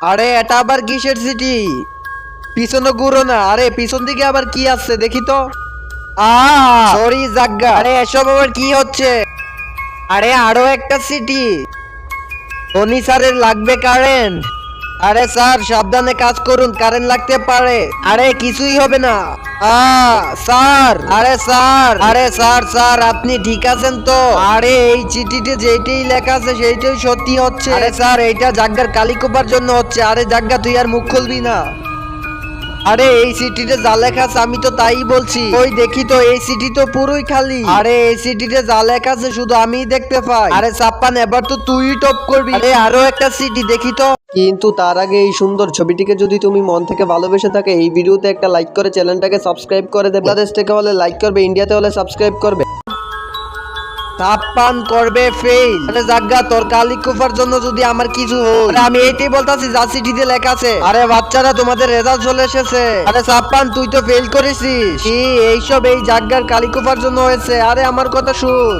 আরে, এটা আবার কিসের সিটি পিছনে ঘুরো না। আরে, পিছন দিকে আবার কি আছে দেখি তো। সরি জাগা আরে, এসব আবার কি হচ্ছে? আরে, আরও একটা সিটি ধনী স্যারের লাগবে কারেন্ট আরে স্যার, সাবধানে কাজ করুন কারেন্ট লাগতে পারে। আরে, কিছুই হবে না। স্যার, আরে স্যার আরে স্যার স্যার, আপনি ঠিক আছেন তো? আরে, এই চিঠিতে যেটাই লেখা আছে, সেইটাই সত্যি হচ্ছে। আরে স্যার, এইটা জাগ্গার কালিকোপার জন্য হচ্ছে। আরে জাগ্গা, তুই আর মুখ খুলবি না। আরে, এই সিটিতে যা লেখা আছে, আমি তো তাই বলছি। ওই দেখি তো, এই সিটি তো পুরোই খালি। আরে, এই সিটিতে যা লেখা আছে, শুধু আমিই দেখতে পাই। আরে সাপ্পান, এবার তো তুই টপ করবি। আরে, আরও একটা সিটি দেখি তো। কিন্তু তার আগে এই সুন্দর ছবিটিকে যদি তুমি মন থেকে ভালোবেসে থাকে, এই ভিডিওতে একটা লাইক করে চ্যানেলটাকে সাবস্ক্রাইব করে দেবে। বাংলাদেশ থেকে হলে লাইক করবে ইন্ডিয়াতে হলে সাবস্ক্রাইব করবে। তোর জন্য যদি আমার কিছু আমি বলতাছি লেখা আছে। আরে বাচ্চারা, তোমাদের রেজাল্ট চলে এসেছে। আরে তুই তো ফেল এই জন্য হয়েছে? আরে আমার কথা শুন।